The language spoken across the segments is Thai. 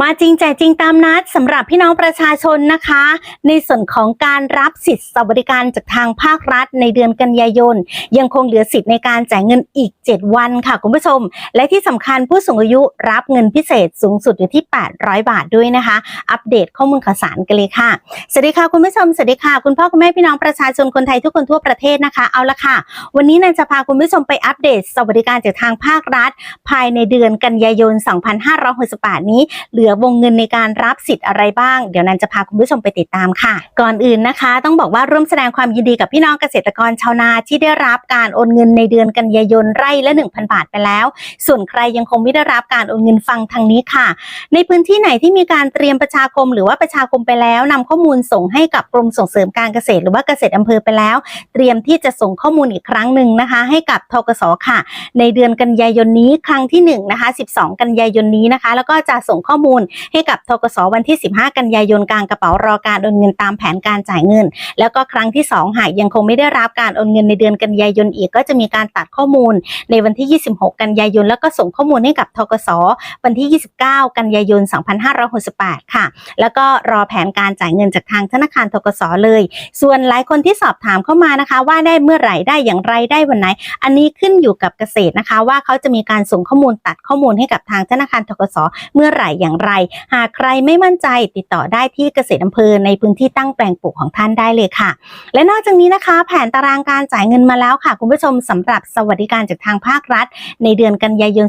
มาจริงแจกจริงตามนัดสำหรับพี่น้องประชาชนนะคะ ในส่วนของการรับสิทธิ์สวัสดิการจากทางภาครัฐในเดือนกันยายน ยังคงเหลือสิทธิ์ในการจ่ายเงินอีก 7 วันค่ะคุณผู้ชม และที่สำคัญผู้สูงอายุรับเงินพิเศษสูงสุดอยู่ที่ 800 บาทด้วยนะคะ อัปเดตข้อมูลข่าวสารกันเลยค่ะสวัสดีค่ะคุณผู้ชมสวัสดีค่ะคุณพ่อคุณแม่พี่น้องประชาชนคนไทยทุกคนทั่วประเทศนะคะเอาละค่ะ วันนี้นันจะพาคุณผู้ชมไปอัปเดตสวัสดิการจากทางภาครัฐ ภายในเดือนกันยายน 2568 นี้เหลือวงเงินในการรับสิทธิ์อะไรบ้าง เดี๋ยวนันจะพาคุณผู้ชมไปติดตามค่ะ ก่อนอื่นนะคะ ต้องบอกว่าร่วมแสดงความยินดีกับพี่น้องเกษตรกรชาวนาที่ได้รับการโอนเงินในเดือนกันยายนไร่ละ 1,000 บาทไปแล้ว ส่วนใครยังคงไม่ได้รับการโอนเงินฟังทางนี้ค่ะ ในพื้นที่ไหนที่มีการเตรียมประชาคม หรือว่าประชาคมไปแล้วนำข้อมูลส่งให้กับกรมส่งเสริมการเกษตร หรือว่าเกษตรอำเภอไปแล้ว เตรียมที่จะส่งข้อมูลอีกครั้งหนึ่งนะคะ ให้กับทกสค่ะ ในเดือนกันยายนนี้ครั้งที่1นงนะคะ12 กันยายนนี้นะคะ แล้วก็จะส่งข้อมูลให้กับทกสวันที่ 15 กันยายนกลางกระเป๋ารอการโอนเงินตามแผนการจ่ายเงิน แล้วก็ครั้งที่2หากยังคงไม่ได้รับการโอนเงินในเดือนกันยายนอีกก็จะมีการตัดข้อมูล ในวันที่ 26 กันยายน แล้วก็ส่งข้อมูลให้กับทกสวันที่ 29 กันยายน 2568 ค่ะ แล้วก็รอแผนการจ่ายเงินจากทางธนาคารทกสเลย ส่วนหลายคนที่สอบถามเข้ามานะคะ ว่าได้เมื่อไหร่ได้อย่างไรได้วันไหน อันนี้ขึ้นอยู่กับเกษตรนะคะ ว่าเขาจะมีการส่งข้อมูลตัดข้อมูลให้กับทางธนาคารทกสเมื่อไหร่อย่างไร หากใครไม่มั่นใจติดต่อได้ที่เกษตรอำเภอในพื้นที่ตั้งแปลงปลูกของท่านได้เลยค่ะ และนอกจากนี้นะคะ แผนตารางการจ่ายเงินมาแล้วค่ะ คุณผู้ชมสำหรับสวัสดิการจากทางภาครัฐ ในเดือนกันยายน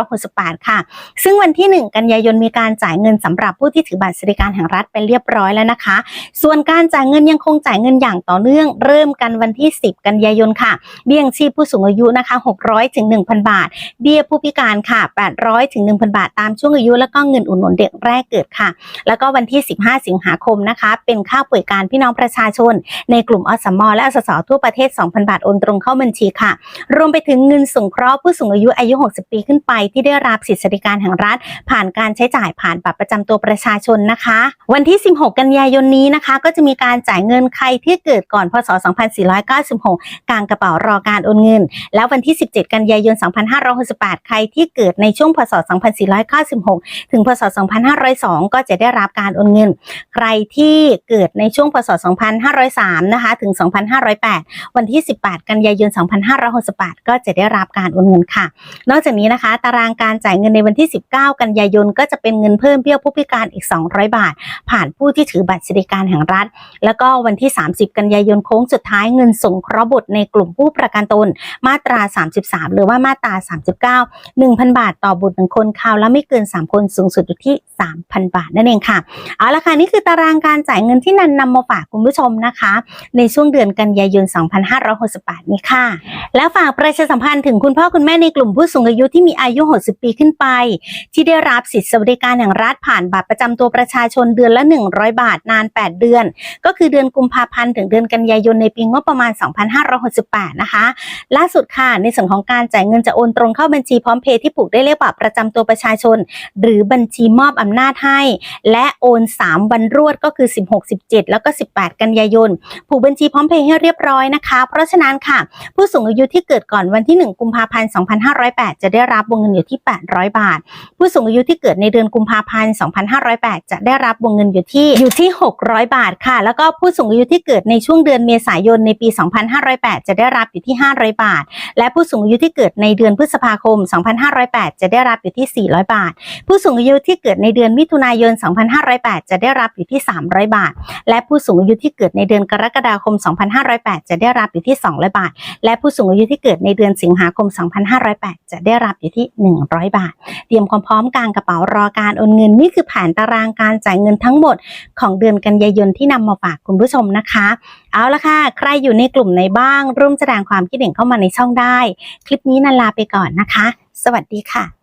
2568 ค่ะ ซึ่งวันที่ 1 กันยายนมีการจ่ายเงินสำหรับผู้ที่ถือบัตรสวัสดิการแห่งรัฐไปเรียบร้อยแล้วนะคะ ส่วนการจ่ายเงินยังคงจ่ายเงินอย่างต่อเนื่อง เริ่มกันวันที่ 10 กันยายนค่ะ เบี้ยงชีพผู้สูงอายุนะคะ 600ถึง1,000 บาท เบี้ยผู้พิการค่ะ 800ถึง1,000 บาทตามช่วงอายุแล้วก็เงินินอุดหนุนเด็กแรกเกิดค่ะ แล้วก็วันที่ 15 สิงหาคมนะคะ เป็นค่าป่วยการพี่น้องประชาชน ในกลุ่มอสมและอสสทั่วประเทศ 2,000 บาทโอนตรงเข้าบัญชีค่ะ รวมไปถึงเงินสงเคราะห์ผู้สูงอายุอายุ 60 ปีขึ้นไป ที่ได้รับสิทธิสวัสดิการแห่งรัฐ ผ่านการใช้จ่ายผ่านบัตรประจำตัวประชาชนนะคะ วันที่ 16 กันยายนนี้นะคะ ก็จะมีการจ่ายเงินใครที่เกิดก่อนพศ 2496 กลางกระเป๋ารอการโอนเงิน แล้ววันที่ 17 กันยายน 2568 ใครที่เกิดในช่วงพศ 2496 ถึงพศ 2502 ก็จะได้รับการโอนเงิน ใครที่เกิดในช่วงพศ 2503 นะคะ ถึง 2508 วันที่ 18 กันยายน 2568 ก็จะได้รับการโอนเงินค่ะ นอกจากนี้นะคะ ตารางการจ่ายเงินในวันที่ 19 กันยายน ก็จะเป็นเงินเพิ่มเบี้ยผู้พิการอีก 200 บาท ผ่านผู้ที่ถือบัตรสวัสดิการแห่งรัฐ แล้วก็วันที่ 30 กันยายนโค้งสุดท้ายเงินสงเคราะห์บุตรในกลุ่มผู้ประกันตน มาตรา 33 หรือว่ามาตรา 39 1,000 บาทต่อบุตรหนึ่งคนคราวละไม่เกิน 3 คนสูงสุดอยู่ที่ 3,000 บาทนั่นเองค่ะเอาละค่ะนี่คือตารางการจ่ายเงินที่นันนำมาฝากคุณผู้ชมนะคะ ในช่วงเดือนกันยายน 2568 นี้ค่ะ แล้วฝากประชาสัมพันธ์ถึงคุณพ่อคุณแม่ในกลุ่มผู้สูงอายุที่มีอายุ 60 ปีขึ้นไป ที่ได้รับสิทธิสวัสดิการแห่งรัฐผ่านบัตรประจำตัวประชาชนเดือนละ 100 บาทนาน 8 เดือน ก็คือเดือนกุมภาพันธ์ถึงเดือนกันยายนในปีงบประมาณ 2568 นะคะ ล่าสุดค่ะในส่วนของการจ่ายเงินจะโอนตรงเข้าบัญชีพร้อมเพย์ที่ผูกได้เลขบัตรประจำตัวประชาชน หรือบัญชีมอบอำนาจให้ และโอน 3 วันรวดก็คือ 16 17 แล้วก็ 18 กันยายน ผูกบัญชีพร้อมเพย์ให้เรียบร้อยนะคะ เพราะฉะนั้นค่ะ ผู้สูงอายุที่เกิดก่อนวันที่ 1 กุมภาพันธ์ 2508 จะได้รับวงเงินอยู่ที่ 800 บาท ผู้สูงอายุที่เกิดในเดือนกุมภาพันธ์ 2508 จะได้รับวงเงินอยู่ที่อยู่ที่ 600 บาทค่ะ แล้วก็ผู้สูงอายุที่เกิดในช่วงเดือนเมษายนในปี 2508 จะได้รับอยู่ที่ 500 บาท และผู้สูงอายุที่เกิดในเดือนพฤษภาคม 2508 จะได้รับอยู่ที่ 400 บาท ผู้สูงอายุที่เกิดในเดือนมิถุนายน 2508 จะได้รับอยู่ที่ 300 บาท และผู้สูงอายุที่เกิดในเดือนกรกฎาคม 2508 จะได้รับอยู่ที่ 200 บาท และผู้สูงอายุที่เกิดในเดือนสิงหาคม 2508 จะได้รับอยู่ที่ 100 บาท เตรียมความพร้อมกางกระเป๋ารอการโอนเงินนี่คือแผนตารางการจ่ายเงินทั้งหมดของเดือนกันยายนที่นำมาฝากคุณผู้ชมนะคะ เอาละค่ะ ใครอยู่ในกลุ่มไหนบ้าง ร่วมแสดงความคิดเห็นเข้ามาในช่องได้ คลิปนี้นันลาไปก่อนนะคะ สวัสดีค่ะ